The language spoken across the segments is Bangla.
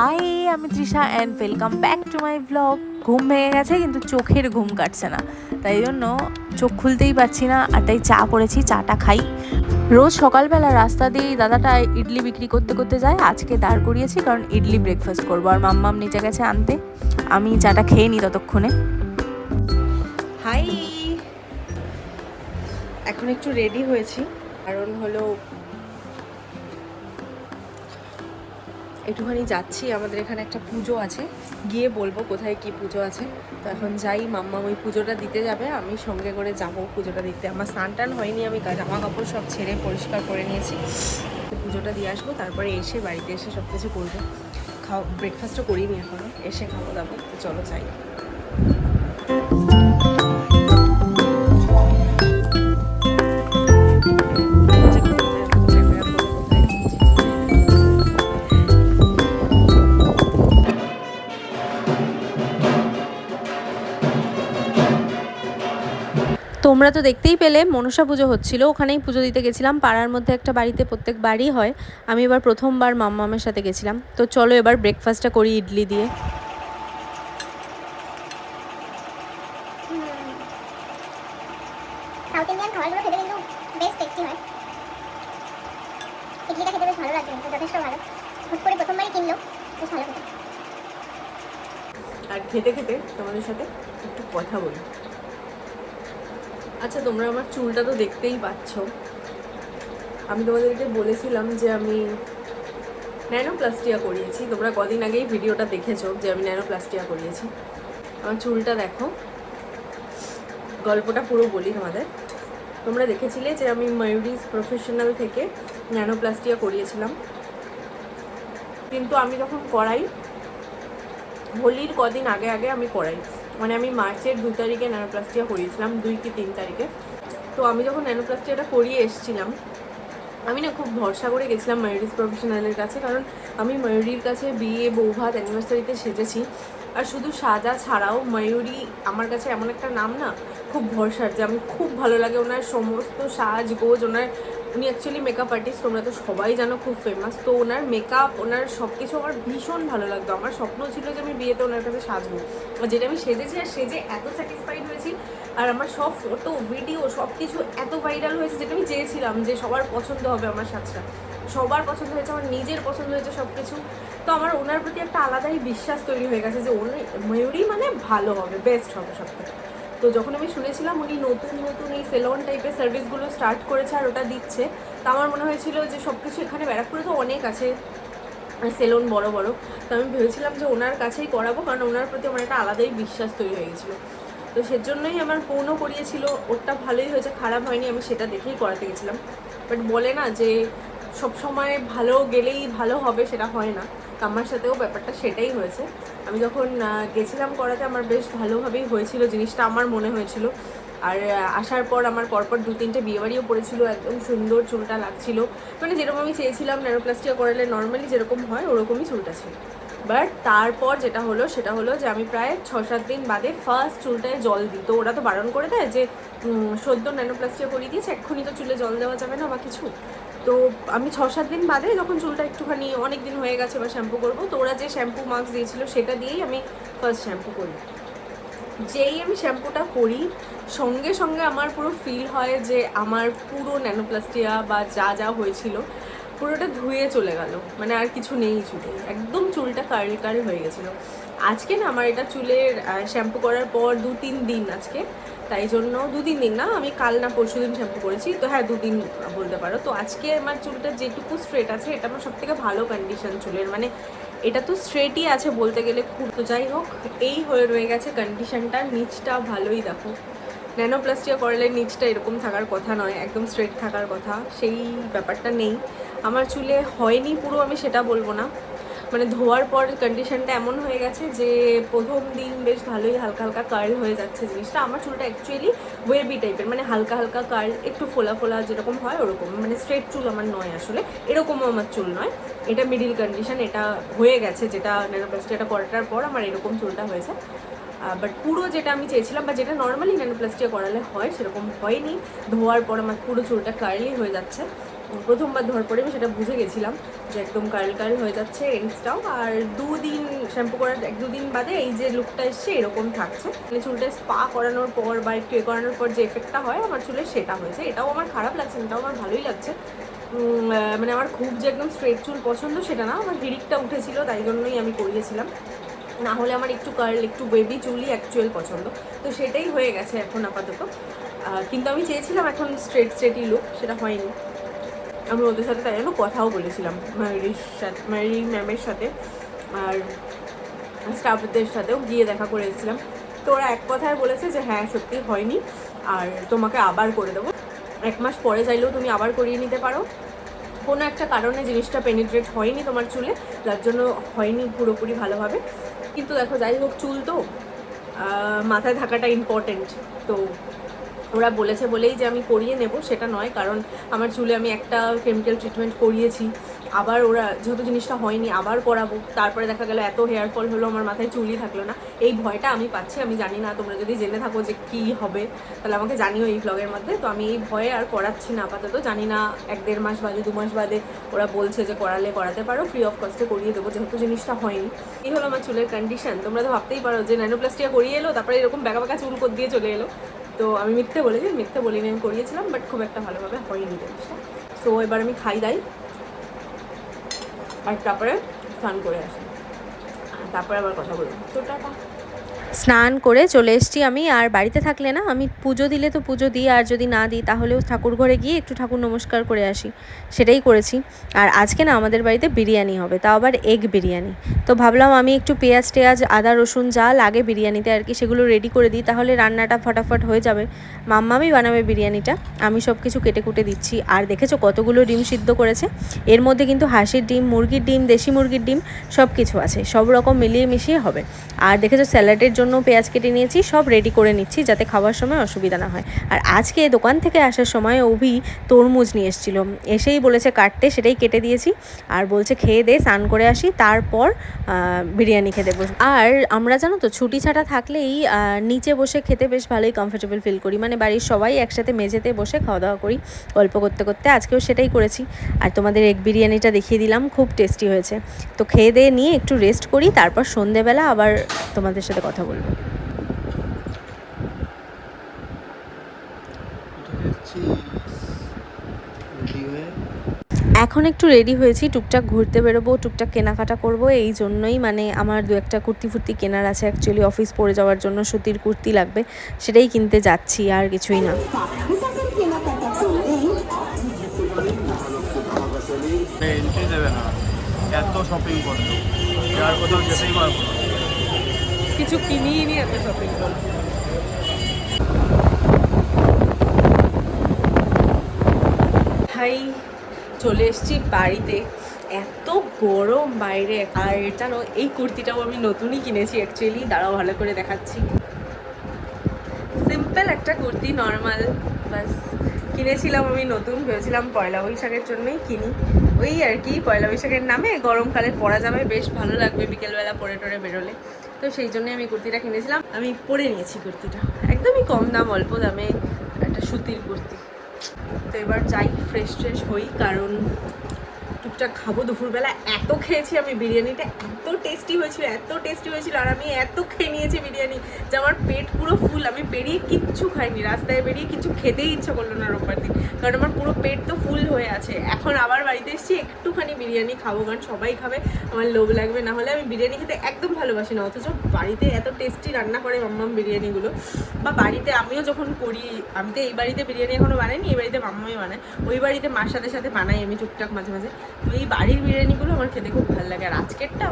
হাই আমি Trisha and welcome back to my blog ঘুম ভেঙে গেছে, কিন্তু চোখের ঘুম কাটছে না। তাই জন্য চোখ খুলতেই পারছি না, আর তাই চা করেছি চাটা খাই। রোজ সকালবেলা রাস্তা দিয়ে দাদাটা ইডলি বিক্রি করতে করতে যায়, আজকে দাঁড় করিয়েছি কারণ ইডলি ব্রেকফাস্ট করব, আর মাম্মাম নিচে গেছে আনতে। আমি চাটা খেয়ে নিই ততক্ষণে। হাই এখন একটু রেডি হয়েছি। কারণ হলো একটুখানি যাচ্ছি, আমাদের এখানে একটা পুজো আছে। গিয়ে বলব কোথায় কি পুজো আছে। তো এখন যাই, মাম্মা ওই পুজোটা দিতে যাবে, আমি সঙ্গে করে যাব পুজোটা দিতে। আমার স্নান টান হয়নি, আমি জামা কাপড় সব ছেড়ে পরিষ্কার করে নিয়েছি। পুজোটা দিয়ে আসব, তারপরে এসে বাড়িতে এসে সব কিছু করব। খাও ব্রেকফাস্টও করিনি এখনও এসে খাওয়া দাবো, তো চলো যাই। তোমরা তো দেখতেই পেলে মনসা পুজো হচ্ছিল। ওখানেই পুজো দিতে গেছিলাম। পাড়ার মধ্যে একটা বাড়িতে প্রত্যেক বাড়ি হয়। আমি এবার প্রথমবার মাম্মামের সাথে গেছিলাম। তো চলো এবার ব্রেকফাস্টটা করি ইডলি দিয়ে। সাউথ ইন্ডিয়ান খাবারগুলো খেতে কিন্তু বেশ টেস্টি হয়। ইডলিটা খেতে বেশ ভালো লাগছে কিন্তু যথেষ্ট ভালো। হুট করে প্রথমবারই কিনলো বেশ ভালো খেতে। আর খেতে খেতে তোমাদের সাথে একটু কথা বলি। আচ্ছা তোমরা আমার চুলটা তো দেখতেই পাচ্ছ। আমি তোমাদেরকে বলেছিলাম যে আমি ন্যানোপ্লাস্টিয়া করিয়েছি। তোমরা কদিন আগেই ভিডিওটা দেখেছ যে আমি ন্যানোপ্লাস্টিয়া করিয়েছি। আমার চুলটা দেখো। গল্পটা পুরো বলি তোমাদের। তোমরা দেখেছিলে যে আমি ময়ূরিস প্রফেশনাল থেকে ন্যানোপ্লাস্টিয়া করিয়েছিলাম। কিন্তু আমি যখন করাই, হোলির কদিন আগে আগে আমি করাই। মানে আমি মার্চের দু তারিখে ন্যানোপ্লাস্টিয়া করিয়েছিলাম, দুই কি তিন তারিখে। তো আমি যখন ন্যানোপ্লাস্টিয়াটা করিয়ে এসেছিলাম, আমি না খুব ভরসা করে গেছিলাম ময়ূরিস প্রফেশনালের কাছে, কারণ আমি ময়ূরীর কাছে বিয়ে বৌভাত অ্যানিভার্সারিতে সেজেছি। আর শুধু সাজা ছাড়াও ময়ূরী আমার কাছে এমন একটা নাম না, খুব ভরসার, যে আমি খুব ভালো লাগে ওনার সমস্ত সাজ গোজ ওনার উনি অ্যাকচুয়ালি মেকআপ আর্টিস্ট তোমরা তো সবাই জানো খুব ফেমাস তো ওনার মেকআপ ওনার সব কিছু আমার ভীষণ ভালো লাগতো। আমার স্বপ্ন ছিল যে আমি বিয়েতে ওনার কাছে সাজবো। যেটা আমি সেজেছি আর সেজে এত স্যাটিসফাইড হয়েছি। আর আমার সব ফটো ভিডিও সব কিছু এত ভাইরাল হয়েছে যেটা আমি চেয়েছিলাম যে সবার পছন্দ হবে আমার সাজটা। সবার পছন্দ হয়েছে, আমার নিজের পছন্দ হয়েছে সব কিছু তো আমার ওনার প্রতি একটা আলাদাই বিশ্বাস তৈরি হয়ে গেছে যে ওনার ময়ূরী মানে ভালো হবে বেস্ট হবে সব থেকে তো যখন আমি শুনেছিলাম উনি নতুন নতুন এই সেলন টাইপের সার্ভিসগুলো স্টার্ট করেছে আর ওটা দিচ্ছে, তা আমার মনে হয়েছিল যে সব কিছু এখানে ব্যারাকপুরে তো অনেক আছে, সেলুন বড় বড়। তো আমি ভেবেছিলাম যে ওনার কাছেই করাবো, কারণ ওনার প্রতি আমার একটা আলাদাই বিশ্বাস তৈরি হয়ে গেছিল। তো সেজন্যই আমার পৌনও করিয়েছিল, ওরটা ভালোই হয়েছে, খারাপ হয়নি, আমি সেটা দেখেই করাতে গেছিলাম। বাট বলে না যে সব সময় ভালো গেলেই ভালো হবে সেটা হয় না। আমার সাথেও ব্যাপারটা সেটাই হয়েছে। আমি যখন গেছিলাম করাতে আমার বেশ ভালোভাবেই হয়েছিল জিনিসটা, আমার মনে হয়েছিল। আর আসার পর আমার পরপর দু তিনটে বিয়েবাড়িও পড়েছিল, একদম সুন্দর চুলটা লাগছিল। মানে যেরকম আমি চেয়েছিলাম ন্যানোপ্লাস্টিয়া করালে নর্মালি যেরকম হয়, ওরকমই চুলটা ছিল। বাট তারপর যেটা হলো, সেটা হলো যে আমি প্রায় ছ সাত দিন বাদে ফার্স্ট চুলটায় জল দিই। তো ওরা তো বারণ করে দেয় যে সদ্য ন্যানোপ্লাস্টিয়া করিয়ে দিয়েছে, এক্ষুনি তো চুলে জল দেওয়া যাবে না বা কিছু। তো আমি ছ সাত দিন বাদে যখন চুলটা একটুখানি অনেক দিন হয়ে গেছে বা শ্যাম্পু করব, তো ওরা যে শ্যাম্পু মাস্ক দিয়েছিল সেটা দিয়েই আমি ফার্স্ট শ্যাম্পু করি। যেই আমি শ্যাম্পুটা করি, সঙ্গে সঙ্গে আমার পুরো ফিল হয় যে আমার পুরো ন্যানোপ্লাস্টিয়া বা যা যা হয়েছিল, পুরোটা ধুয়ে চলে গেল। মানে আর কিছু নেই চুলে, একদম চুলটা কার্ল কার্ল হয়ে গেছিল। আজকে না আমার এটা চুলের শ্যাম্পু করার পর দু তিন দিন আজকে তাই জন্য দু তিন দিন না, আমি কাল না পরশু দিন শ্যাম্পু করেছি। তো হ্যাঁ দুদিন বলতে পারো। তো আজকে আমার চুলটা যেটুকু স্ট্রেট আছে, এটা আমার সবথেকে ভালো কন্ডিশন চুলের। মানে এটা তো স্ট্রেটই আছে বলতে গেলে খুব। তো যাই হোক, এই হয়ে রয়ে গেছে কন্ডিশনটা নিচটা ভালোই দেখো। ন্যানোপ্লাস্টিয়া করলে নিচটা এরকম থাকার কথা নয়, একদম স্ট্রেট থাকার কথা। সেই ব্যাপারটা নেই। আমার চুলে হয়নি পুরো, আমি সেটা বলব না। মানে ধোয়ার পর কন্ডিশনটা এমন হয়ে গেছে যে প্রথম দিন বেশ ভালোই হালকা হালকা কার্ল হয়ে যাচ্ছে জিনিসটা। আমার চুলটা অ্যাকচুয়ালি ওয়েবি টাইপের মানে হালকা হালকা কার্ল একটু ফোলা ফোলা যেরকম হয় ওরকম। মানে স্ট্রেট চুল আমার নয় আসলে, এরকমও আমার চুল নয়। এটা মিডিল কন্ডিশন এটা হয়ে গেছে, যেটা ন্যানোপ্লাস্টি এটা করাটার পর আমার এরকম চুলটা হয়েছে। বাট পুরো যেটা আমি চেয়েছিলাম বা যেটা নর্মালি ন্যানোপ্লাস্টিয়া করালে হয়, সেরকম হয়নি। ধোয়ার পর আমার পুরো চুলটা কার্লি হয়ে যাচ্ছে। প্রথমবার ধোয়ার পরে আমি সেটা বুঝে গেছিলাম যে একদম কার্ল কার্ল হয়ে যাচ্ছে এন্ডসটাও আর দুদিন শ্যাম্পু করার, এক দুদিন বাদে এই যে লুকটা এসছে, এরকম থাকছে। মানে চুলটা স্পা করানোর পর বা একটু এ করানোর পর যে এফেক্টটা হয়, আমার চুলে সেটা হয়েছে। এটাও আমার খারাপ লাগছে এটাও আমার ভালোই লাগছে। মানে আমার খুব যে একদম স্ট্রেট চুল পছন্দ সেটা না, আমার হিরিকটা উঠেছিল, তাই জন্যই আমি করিয়েছিলাম। না হলে আমার একটু কার্ল একটু বেবি চুলই অ্যাকচুয়াল পছন্দ। তো সেটাই হয়ে গেছে এখন আপাতত। কিন্তু আমি চেয়েছিলাম এখন স্ট্রেট স্ট্রেটই লুক সেটা হয়নি। আমি ওদের সাথে তাই জন্য কথাও বলেছিলাম মায়ুরির সাথে মায়ুরি ম্যামের সাথে আর স্টাফদের সাথেও গিয়ে দেখা করে এসেছিলাম। তো ওরা এক কথায় বলেছে যে হ্যাঁ সত্যি হয়নি। আর তোমাকে আবার করে দেবো। এক মাস পরে চাইলেও তুমি আবার করিয়ে নিতে পারো। কোনো একটা কারণে জিনিসটা পেনিট্রেট হয়নি তোমার চুলে। যার জন্য হয়নি পুরোপুরি ভালোভাবে। কিন্তু দেখো, যাই হোক, চুল তো মাথায় থাকাটা ইম্পর্টেন্ট তো ওরা বলেছে বলেই যে আমি করিয়ে নেব, সেটা নয়, কারণ আমার চুলে আমি একটা কেমিক্যাল ট্রিটমেন্ট করিয়েছি। আবার ওরা যেহেতু জিনিসটা হয়নি, আবার করাবো তারপরে দেখা গেল এত হেয়ার ফল হলো, আমার মাথায় চুলই থাকল না। এই ভয়টা আমি পাচ্ছি, আমি জানি না, তোমরা যদি জেনে থাকো যে কী হবে, তাহলে আমাকে জানিও এই ব্লগের মধ্যে। তো আমি এই ভয়ে আর করাচ্ছি না, আপাতত জানি না, এক দেড় মাস বাদে, দু মাস বাদে ওরা বলছে যে করালে করাতে পারো ফ্রি অফ কস্টে করিয়ে দেবো, যেহেতু জিনিসটা হয়নি। এই হলো আমার চুলের কন্ডিশন তোমরা তো ভাবতেই পারো যে ন্যানোপ্লাস্টিয়া করিয়ে এলো, তারপরে এরকম ব্যাকা ব্যাকা চুল কর দিয়ে চলে এলো। তো আমি মিথ্যে বলেছি, মিথ্যে বলিনি, আমি করিয়েছিলাম বাট খুব একটা ভালোভাবে হয়নি জিনিসটা। সো এবার আমি খাই দাই। আর তারপরে স্নান করে আসি। তারপরে আবার কথা বলব তো স্নান করে চলে এসছি আমি, আর বাড়িতে থাকলে না, আমি পুজো দিলে তো পুজো দিই, আর যদি না দিই তাহলেও ঠাকুর ঘরে গিয়ে একটু ঠাকুর নমস্কার করে আসি। সেটাই করেছি। আর আজকে না আমাদের বাড়িতে বিরিয়ানি হবে, তাও আবার এগ বিরিয়ানি। তো ভাবলাম আমি একটু পেঁয়াজ টেয়াজ, আদা, রসুন যা লাগে বিরিয়ানিতে আর কি সেগুলো রেডি করে দিই, তাহলে রান্নাটা ফটাফট হয়ে যাবে। মাম্মামি বানাবে বিরিয়ানিটা, আমি সব কিছু কেটে কুটে দিচ্ছি। আর দেখেছ কতগুলো ডিম সিদ্ধ করেছে? এর মধ্যে কিন্তু হাঁসের ডিম, মুরগির ডিম, দেশি মুরগির ডিম সব কিছু আছে, সব রকম মিলিয়ে মিশিয়ে হবে। আর দেখেছ স্যালাডের জন্য পেঁয়াজ কেটে নিয়েছি, সব রেডি করে নিচ্ছি যাতে খাওয়ার সময় অসুবিধা না হয়। আর আজকে দোকান থেকে আসার সময় অভি তরমুজ নিয়ে এসেছিল। এসেই বলেছে কাটতে, সেটাই কেটে দিয়েছি। আর বলছে খেয়ে দে, স্নান করে আসি। তারপর বিরিয়ানি খেতে বস আর আমরা জানো তো, ছুটি ছাটা থাকলেই নিচে বসে খেতে বেশ ভালোই কমফোর্টেবল ফিল করি। মানে বাড়ির সবাই একসাথে মেঝেতে বসে খাওয়া দাওয়া করি গল্প করতে করতে। আজকেও সেটাই করেছি। আর তোমাদের এগ বিরিয়ানিটা দেখিয়ে দিলাম, খুব টেস্টি হয়েছে। তো খেয়ে দিয়ে নিয়ে একটু রেস্ট করি, তারপর সন্ধেবেলা আবার তোমাদের সাথে কথা বলব। এখন একটু রেডি হয়েছি টুকটাক ঘুরতে বেরোবো টুকটাক কেনাকাটা করব এই জন্যই মানে আমার দু একটা কুর্তি ফুর্তি কেনার আছে অ্যাকচুয়ালি অফিস পরে যাওয়ার জন্য সুতির কুর্তি লাগবে সেটাই কিনতে যাচ্ছি আর কিছুই না। এন্ট্রি দেবে না। এত শপিং করতো আর কোথাও যেতেই পারব কিছু কিনিয়ে নিয়ে এত শপিং ভাই চলে এসেছি বাড়িতে। এত গরম বাইরে। আর জানো, এই কুর্তিটাও আমি নতুনই কিনেছি অ্যাকচুয়ালি দাঁড়াও, ভালো করে দেখাচ্ছি। সিম্পল একটা কুর্তি নর্মাল বাস, কিনেছিলাম আমি নতুন। ভেবেছিলাম পয়লা বৈশাখের জন্যই কিনি। ওই আর কি, পয়লা বৈশাখের নামে গরমকালে পরা যাবে। বেশ ভালো লাগবে বিকেলবেলা পরে টরে বেরোলে। তো সেই জন্যই আমি কুর্তিটা কিনেছিলাম। আমি পরে নিয়েছি কুর্তিটা। একদমই কম দাম, অল্প দামে একটা সুতির কুর্তি। তো এবার যাই ফ্রেশ ফ্রেশ হই কারণ টুকটাক খাব। দুপুরবেলা এত খেয়েছি আমি বিরিয়ানিটা, এত টেস্টি হয়েছিল, এত টেস্টি হয়েছিল, আর আমি এত খেয়ে নিয়েছি বিরিয়ানি যে আমার পেট পুরো ফুল আমি বেরিয়ে কিচ্ছু খাইনি, রাস্তায় বেরিয়ে কিছু খেতেই ইচ্ছা করল না রোববার দিন। কারণ আমার পুরো পেট তো ফুল হয়ে আছে। এখন আবার বাড়িতে এসেছি, একটুখানি বিরিয়ানি খাব, কারণ সবাই খাবে, আমার লোভ লাগবে। না হলে আমি বিরিয়ানি খেতে একদম ভালোবাসি না, অথচ বাড়িতে এত টেস্টি রান্না করে মাম্মাম বিরিয়ানিগুলো। বা বাড়িতে আমিও যখন করি, আমি তো এই বাড়িতে বিরিয়ানি এখনও বানাইনি, এই বাড়িতে মাম্মাই বানায়। ওই বাড়িতে মার সাথে সাথে বানাই আমি টুকটাক মাঝে মাঝে। তো এই বাড়ির বিরিয়ানিগুলো আমার খেতে খুব ভালো লাগে। আর আজকেরটা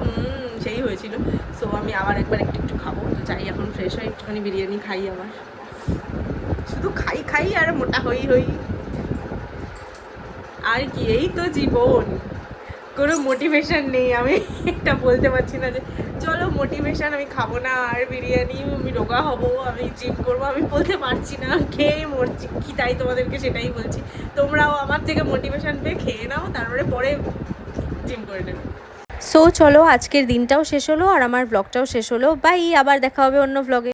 সেই হয়েছিল। সো আমি আবার একবার একটু একটু খাব। তো চাই এখন ফ্রেশ হয় একটুখানি বিরিয়ানি খাই আমার শুধু খাই খাই আর মোটা হই হই। আর কি, এই তো জীবন। কোনো মোটিভেশন নেই, আমি এটা বলতে পারছি না যে, চলো মোটিভেশন আমি খাব না, আর বিরিয়ানি, আমি রোগা হব, আমি জিম করব, আমি বলতে পারছি না, খেয়ে মরছি, কি তাই তোমাদেরকে সেটাই বলছি। তোমরাও আমার থেকে মোটিভেশন পেয়ে খেয়ে নাও, তারপরে পরে জিম করে নেবে। সো চলো, আজকের দিনটাও শেষ হলো, আর আমার ব্লগটাও শেষ হলো। বাই আবার দেখা হবে অন্য ব্লগে